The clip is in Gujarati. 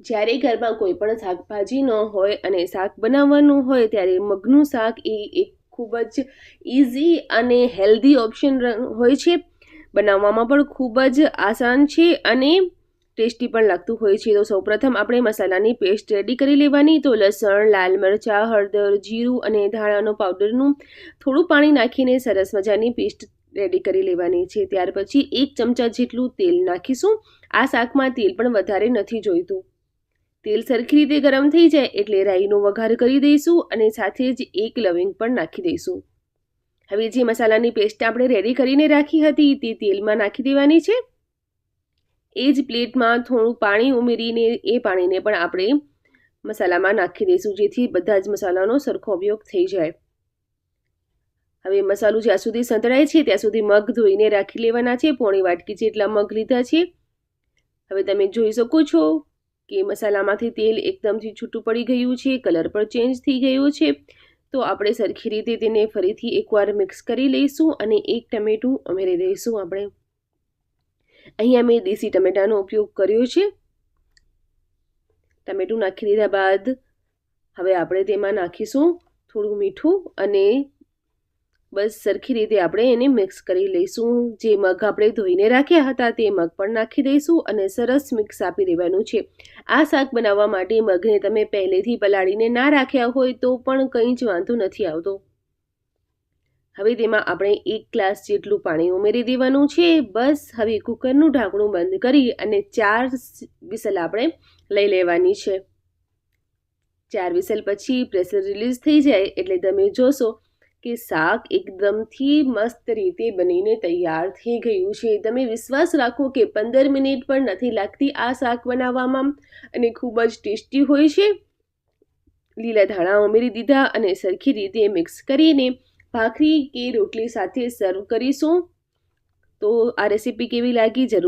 જ્યારે ઘરમાં કોઈ પણ શાકભાજી ન હોય અને શાક બનાવવાનું હોય ત્યારે મગનું શાક એ એક ખૂબ જ ઇઝી અને હેલ્ધી ઓપ્શન હોય છે. બનાવવામાં પણ ખૂબ જ આસાન છે અને ટેસ્ટી પણ લાગતું હોય છે. તો સૌપ્રથમ આપણે મસાલાની પેસ્ટ રેડી કરી લેવાની. તો લસણ, લાલ મરચાં, હળદર, જીરું અને ધાણાનો પાવડરનું થોડું પાણી નાખીને સરસ મજાની પેસ્ટ રેડી કરી લેવાની છે. ત્યાર પછી એક ચમચા જેટલું તેલ નાખીશું. આ શાકમાં તેલ પણ વધારે નથી જોઈતું. તેલ સરખી રીતે ગરમ થઈ જાય એટલે રાઈનો વઘાર કરી દઈશું અને સાથે જ એક લવિંગ પણ નાખી દઈશું. હવે જે મસાલાની પેસ્ટ આપણે રેડી કરીને રાખી હતી તે તેલમાં નાખી દેવાની છે. એ જ પ્લેટમાં થોડું પાણી ઉમેરીને એ પાણીને પણ આપણે મસાલામાં નાખી દઈશું, જેથી બધા જ મસાલાનો સરખો ઉપયોગ થઈ જાય. હવે મસાલો જ્યાં સુધી સંતળાય છે ત્યાં સુધી મગ ધોઈને રાખી લેવાના છે. પોણી વાટકી જેટલા મગ લીધા છે. હવે તમે જોઈ શકો છો કે મસાલામાંથી તેલ એકદમથી છૂટું પડી ગયું છે, કલર પણ ચેન્જ થઈ ગયો છે. તો આપણે સરખી રીતે તેને ફરીથી એકવાર મિક્સ કરી લઈશું અને એક ટમેટું ઉમેરી દઈશું આપણે. અહીંયા મેં દેશી ટમેટાનો ઉપયોગ કર્યો છે. ટમેટું નાખી દીધા બાદ હવે આપણે તેમાં નાખીશું થોડું મીઠું અને બસ સરખી રીતે આપણે એને મિક્સ કરી લઈશું. જે મગ આપણે ધોઈને રાખ્યા હતા તે મગ પણ નાખી દઈશું અને સરસ મિક્સ આપી દેવાનું છે. આ શાક બનાવવા માટે મગને તમે પહેલેથી પલાળીને ના રાખ્યા હોય તો પણ કંઈ જ વાંધો નથી આવતો. હવે તેમાં આપણે એક ગ્લાસ જેટલું પાણી ઉમેરી દેવાનું છે. બસ હવે કુકરનું ઢાંકણું બંધ કરી અને ચાર વિસલ આપણે લઈ લેવાની છે. ચાર વિસલ પછી પ્રેશર રિલીઝ થઈ જાય એટલે તમે જોશો કે શાક એકદમથી મસ્ત રીતે બનીને તૈયાર થઈ ગયું છે. તમે વિશ્વાસ રાખો કે પંદર મિનિટ પણ નથી લાગતી આ શાક બનાવવામાં અને ખૂબ જ ટેસ્ટી હોય છે. લીલા ધાણા ઉમેરી દીધા અને સરખી રીતે મિક્સ કરીને ભાખરી કે રોટલી સાથે સર્વ કરીશું. તો આ રેસીપી કેવી લાગી? જરૂર